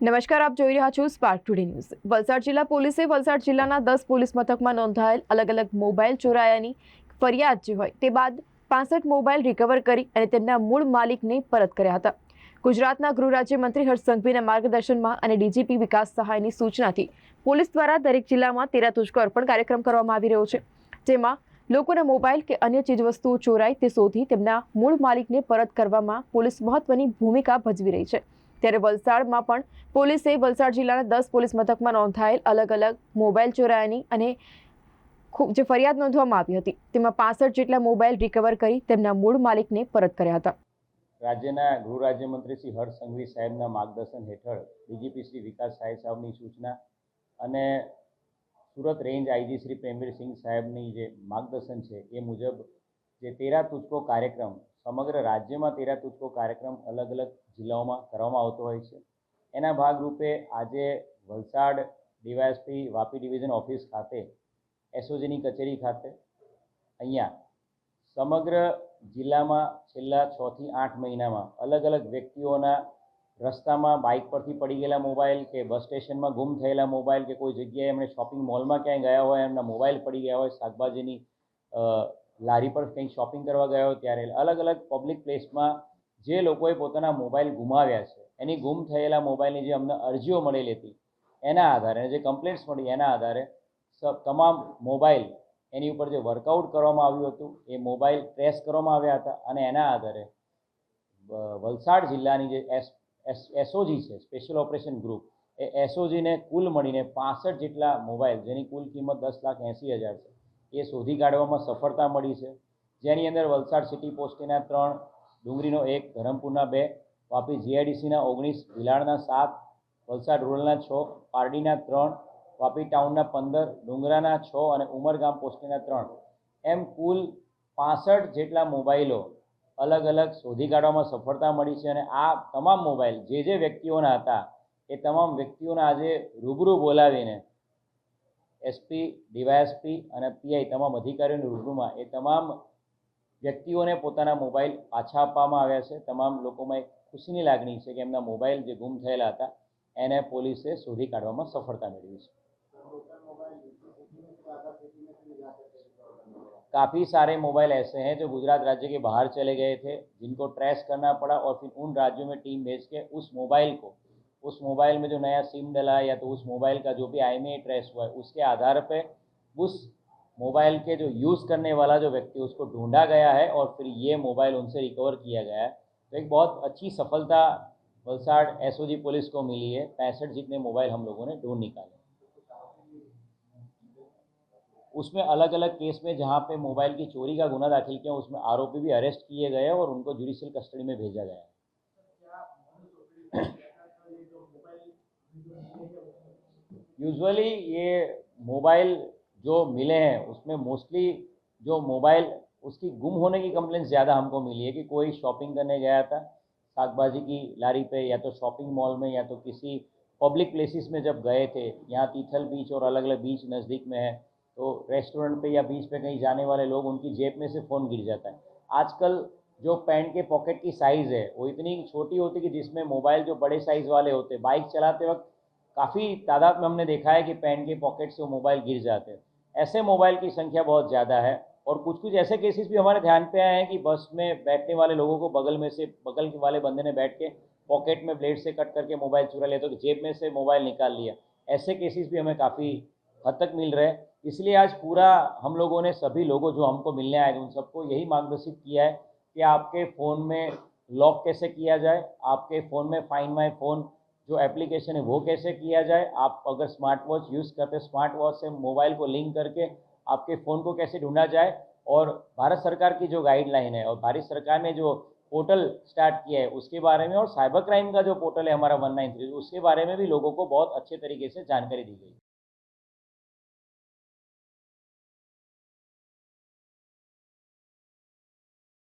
નમસ્કાર, આપ જોઈ રહ્યા છો સ્પાર્ક ટુડે ન્યૂઝ વલસાડ જિલ્લા પોલીસે વલસાડ જિલ્લાના દસ પોલીસ મથકમાં નોંધાયેલ અલગ અલગ મોબાઈલ ચોરાયાની ફરિયાદ જે હોય તે બાદ પાસઠ મોબાઈલ રિકવર કરી અને તેમના મૂળ માલિકને પરત કર્યા હતા. ગુજરાતના ગૃહ રાજ્યમંત્રી હર્ષ સંઘવીના માર્ગદર્શનમાં અને ડીજીપી વિકાસ સહાયની સૂચનાથી પોલીસ દ્વારા દરેક જિલ્લામાં તેરા તુષ્કો અર્પણ કાર્યક્રમ કરવામાં આવી રહ્યો છે, જેમાં લોકોના મોબાઈલ કે અન્ય ચીજવસ્તુઓ ચોરાય તે શોધી તેમના મૂળ માલિકને પરત કરવામાં પોલીસ મહત્વની ભૂમિકા ભજવી રહી છે. ત્યારે વલસાડમાં પણ પોલીસે વલસાડ જિલ્લાના દસ પોલીસ મથકમાં નોંધાયેલ અલગ અલગ મોબાઈલ ચોરાયાની અને ખૂબ જે ફરિયાદ નોંધવામાં આવી હતી, તેમાં પાસઠ જેટલા મોબાઈલ રિકવર કરી તેમના મૂળ માલિકને પરત કર્યા હતા. રાજ્યના ગૃહ રાજ્યમંત્રી શ્રી હર્ષ સંઘવી સાહેબના માર્ગદર્શન હેઠળ ડીજીપી શ્રી વિકાસ સાહેબ સાહેબની સૂચના અને સુરત રેન્જ આઈજી શ્રી પ્રેમવીરસિંહ સાહેબની જે માર્ગદર્શન છે એ મુજબ જે તેરા તુચકો કાર્યક્રમ સમગ્ર રાજ્યમાં તેરા તુચકો કાર્યક્રમ અલગ અલગ જિલ્લાઓમાં કરવામાં આવતો હોય છે. એના ભાગરૂપે આજે Valsad DYSP Vapi division office ખાતે, એસઓજીની કચેરી ખાતે અહીંયા સમગ્ર જિલ્લામાં છેલ્લા છથી આઠ મહિનામાં અલગ અલગ વ્યક્તિઓના રસ્તામાં બાઇક પરથી પડી ગયેલા મોબાઈલ કે બસ સ્ટેશનમાં ગુમ થયેલા મોબાઈલ કે કોઈ જગ્યાએ એમણે શોપિંગ મોલમાં ક્યાંય ગયા હોય, એમના મોબાઈલ પડી ગયા હોય, શાકભાજીની લારી પર કંઈક શોપિંગ કરવા ગયો ત્યારે અલગ અલગ પબ્લિક પ્લેસમાં જે લોકોએ પોતાના મોબાઈલ ગુમાવ્યા છે, એની ગુમ થયેલા મોબાઈલની જે અમને અરજીઓ મળેલી હતી, એના આધારે જે કમ્પ્લેન્ટ્સ મળી એના આધારે તમામ મોબાઈલ એની ઉપર જે વર્કઆઉટ કરવામાં આવ્યું હતું, એ મોબાઈલ ટ્રેસ કરવામાં આવ્યા હતા અને એના આધારે વલસાડ જિલ્લાની જે એસ એસઓજી છે સ્પેશિયલ ઓપરેશન ગ્રુપ એ એસઓજીને કુલ મળીને પાસઠ જેટલા મોબાઈલ જેની કુલ કિંમત દસ લાખ એંસી હજાર છે. એ શોધી કાઢવામાં સફળતા મળી છે. જેની અંદર વલસાડ સિટી પોસ્ટીના ત્રણ, ડુંગળીનો એક, ધરમપુરના બે, વાપી જીઆઈડીસીના ઓગણીસ ભિલાડના સાત, વલસાડ રૂરલના છ, પારડીના ત્રણ, વાપી ટાઉનના પંદર, ડુંગરાના છ અને ઉમરગામ પોસ્ટીના ત્રણ. એમ કુલ પાસઠ જેટલા મોબાઈલો અલગ અલગ શોધી કાઢવામાં સફળતા મળી છે અને આ તમામ મોબાઈલ જે જે વ્યક્તિઓના હતા, એ તમામ વ્યક્તિઓને આજે રૂબરૂ બોલાવીને એસપી ડીવાયએસપી અને પીઆઈ તમામ અધિકારીઓની રૂબરૂમાં એ તમામ વ્યક્તિઓને પોતાના મોબાઈલ પાછા આપવામાં આવ્યા છે તમામ લોકોમાં એક ખુશીની લાગણી છે કે એમના મોબાઈલ જે ગુમ થયેલા હતા એને પોલીસે શોધી કાઢવામાં સફળતા મેળવી છે काफ़ी सारे मोबाइल ऐसे हैं जो गुजरात राज्य के बाहर चले गए थे जिनको ट्रेस करना पड़ा और फिर उन राज्यों में टीम भेज के उस मोबाइल को उस मोबाइल में जो नया सिम डला है या तो उस मोबाइल का जो भी आई ट्रेस हुआ है, उसके आधार पर उस मोबाइल के जो यूज़ करने वाला जो व्यक्ति उसको ढूंढा गया है और फिर ये मोबाइल उनसे रिकवर किया गया है। तो एक बहुत अच्छी सफलता वलसाड़ एसओजी पुलिस को मिली है। पैंसठ जितने मोबाइल हम लोगों ने ढूंढ निकाले। उसमें अलग अलग केस में जहाँ पे मोबाइल की चोरी का गुना दाखिल किया, उसमें आरोपी भी अरेस्ट किए गए और उनको जुडिशियल कस्टडी में भेजा गया है। यूजुअली ये मोबाइल जो मिले हैं, उसमें मोस्टली जो मोबाइल उसकी गुम होने की कंप्लेंट ज़्यादा हमको मिली है कि कोई शॉपिंग करने गया था, शाकभाजी की लारी पे या तो शॉपिंग मॉल में या तो किसी पब्लिक प्लेसेस में जब गए थे, यहाँ तीथल बीच और अलग अलग बीच नज़दीक में है तो रेस्टोरेंट पे या बीच पे कहीं जाने वाले लोग उनकी जेब में से फ़ोन गिर जाता है। आजकल जो पैंट के पॉकेट की साइज़ है, वो इतनी छोटी होती कि जिसमें मोबाइल जो बड़े साइज़ वाले होते बाइक चलाते वक्त काफ़ी तादाद में हमने देखा है कि पैंट के पॉकेट से वो मोबाइल गिर जाते हैं। ऐसे मोबाइल की संख्या बहुत ज़्यादा है और कुछ कुछ ऐसे केसेस भी हमारे ध्यान पे आए हैं कि बस में बैठने वाले लोगों को बगल में से, बगल के वाले बंदे ने बैठ के पॉकेट में ब्लेड से कट करके मोबाइल चुरा लिया तो जेब में से मोबाइल निकाल लिया। ऐसे केसेस भी हमें काफ़ी हद तक मिल रहे हैं। इसलिए आज पूरा हम लोगों ने, सभी लोगों जो हमको मिलने आए थे उन सबको यही मार्गदर्शित किया है कि आपके फ़ोन में लॉक कैसे किया जाए, आपके फ़ोन में फाइंड माई फ़ोन जो एप्लीकेशन है वो कैसे किया जाए, आप अगर स्मार्ट वॉच यूज़ करते स्मार्ट वॉच से मोबाइल को लिंक करके आपके फ़ोन को कैसे ढूंढा जाए और भारत सरकार की जो गाइडलाइन है और भारत सरकार ने जो पोर्टल स्टार्ट किया है उसके बारे में और साइबर क्राइम का जो पोर्टल है हमारा वन नाइन थ्री उसके बारे में भी लोगों को बहुत अच्छे तरीके से जानकारी दी गई।